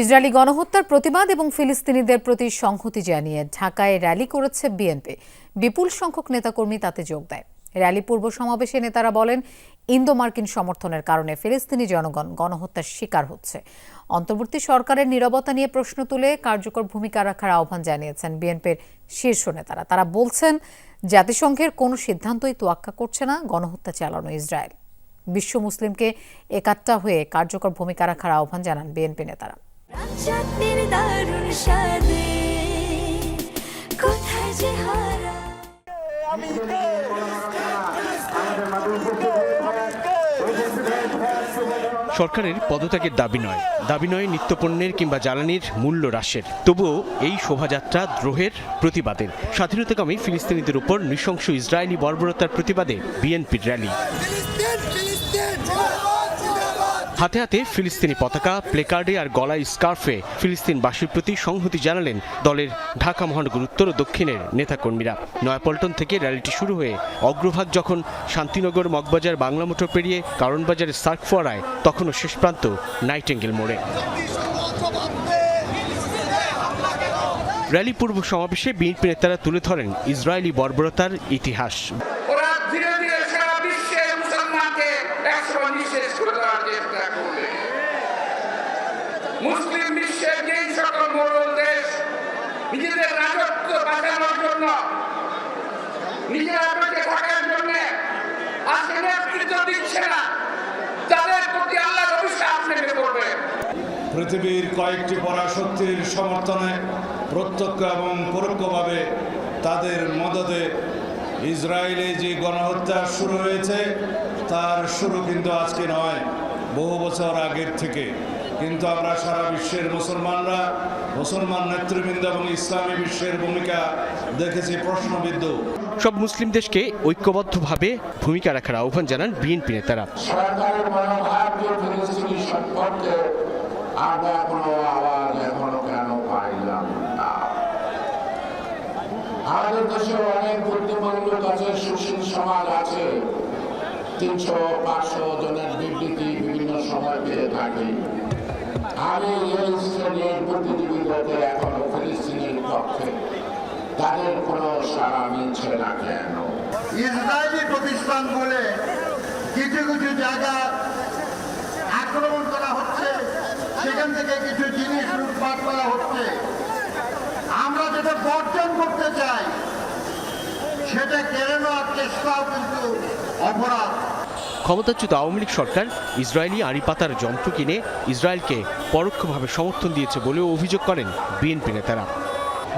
Israeli গণহত্যার প্রতিবাদ এবং ফিলিস্তিনিদের প্রতি সংহতি জানিয়ে ঢাকায় র্যালি করেছে বিএনপি। বিপুল সংখ্যক নেতাকর্মী তাতে যোগ দেয়। র্যালি পূর্ব সমাবেশে নেতারা বলেন ইন্দো মার্কিন সমর্থনের কারণে ফিলিস্তিনি জনগণ গণহত্যার শিকার হচ্ছে। অন্তর্বর্তী সরকারের নীরবতা নিয়ে প্রশ্ন তুলে কার্যকর ভূমিকা রাখার আহ্বান জানিয়েছেন বিএনপির শীর্ষ নেতারা। তারা বলছেন, জাতিসংঘের কোনো সিদ্ধান্তই তোয়াক্কা করছে না গণহত্যা চালানো ইসরায়েল। বিশ্ব মুসলিমকে একাত্তা হয়ে কার্যকর ভূমিকা রাখার আহ্বান জানান বিএনপি নেতারা। দারুণ স্বাদে। কোথায় যে হারা। সরকারের পদত্যাগের দাবি নয়। দাবি নয় নিত্যপণ্যের কিংবা জ্বালানির মূল্য হ্রাসের। তবুও এই শোভাযাত্রা দ্রোহের প্রতিবাদের। স্বাধীনতাকামী ফিলিস্তিনিদের উপর নৃশংস ইসরায়েলি বর্বরতার প্রতিবাদে বিএনপির র্যালি। হাতে হাতে ফিলিস্তিনি পতাকা, প্লেকার্ডে আর গলায় স্কার্ফে ফিলিস্তিনবাসীর প্রতি সংহতি জানালেন দলের ঢাকা মহানগর উত্তর ও দক্ষিণের নেতাকর্মীরা। নয়াপল্টন থেকে র্যালিটি শুরু হয়ে অগ্রভাগ যখন শান্তিনগর, মগবাজার বাংলা মোটর পেরিয়ে কারণবাজারের সার্ক ফোয়ারায় তখনও শেষ প্রান্ত নাইটেঙ্গেল মোড়ে। র্যালি পূর্ব সমাবেশে বিএনপি নেতারা তুলে ধরেন ইসরায়েলি বর্বরতার ইতিহাস। মুসলিম বিশ্বের সকল মোড়ল দেশ, নিজেদের রাজত্ব বাঁচানোর জন্য, নিজেরা বেঁচে থাকার জন্য আজকে নেতৃত্ব দিচ্ছে না, তাদের প্রতি পড়বে। পৃথিবীর কয়েকটি পরাশক্তির সমর্থনে প্রত্যক্ষ এবং পরোক্ষভাবে তাদের মদতে ইসরায়েলে যে গণহত্যা শুরু হয়েছে তার শুরু কিন্তু আজকে নয় বহু বছর আগের থেকে। কিন্তু আমরা সারা বিশ্বের মুসলমানরা মুসলমান নেতৃবৃন্দ এবং ইসলামী বিশ্বের ভূমিকা দেখেছি প্রশ্নবিদ্ধ। সব মুসলিম দেশকে ঐক্যবদ্ধভাবে ভূমিকা রাখার আহ্বান জানান বিএনপি নেতারা। সরকারের মনোভাব সম্পর্কে আমরা কোনো আওয়াজ এখনও কেন পাইলাম না আমাদের দেশে অনেক বুদ্ধিমান লোক আছে সুশীল সমাজ আছে। তিনশো, পাঁচশো জনের বিবৃতি বিভিন্ন সময় পেয়ে থাকি। আমি এই শ্রেণির বুদ্ধিজীবীদেরকে এখনও ফিলিস্তিনের পক্ষে। তাদের কোনো সারা মিলছে না কেন? ইসরায়েলি প্রতিষ্ঠান বলে কিছু কিছু জায়গা আক্রমণ করা হচ্ছে। সেখান থেকে কিছু জিনিস ক্ষমতাচ্যুত আওয়ামী লীগ সরকার ইসরায়েলি আড়িপাতার যন্ত্র কিনে ইসরায়েলকে পরোক্ষভাবে সমর্থন দিয়েছে বলেও অভিযোগ করেন বিএনপি নেতারা।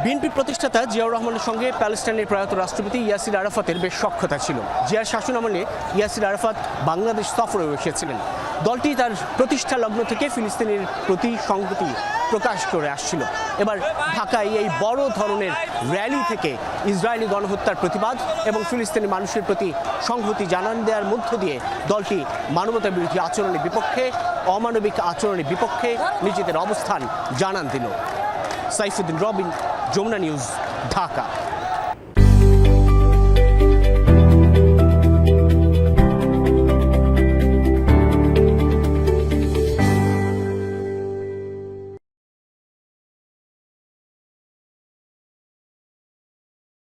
বিএনপি প্রতিষ্ঠাতা জিয়াউর রহমানের সঙ্গে প্যালেস্টাইনের প্রয়াত রাষ্ট্রপতি ইয়াসির আরাফাতের বেশ সক্ষতা ছিল। জিয়ার শাসন আমলে ইয়াসির আরাফাত বাংলাদেশ সফরেও এসেছিলেন। দলটি তার প্রতিষ্ঠা লগ্ন থেকে ফিলিস্তিনের প্রতি সংহতি প্রকাশ করে আসছিল। এবার ঢাকায় এই বড় ধরনের র্যালি থেকে ইসরায়েলি গণহত্যার প্রতিবাদ এবং ফিলিস্তিনি মানুষের প্রতি সংহতি জানান দেওয়ার মধ্য দিয়ে দলটি মানবতা বিরোধী আচরণের বিপক্ষে, অমানবিক আচরণের বিপক্ষে নিজেদের অবস্থান জানান দিল। Saifuddin Robin, Jomna News, Dhaka.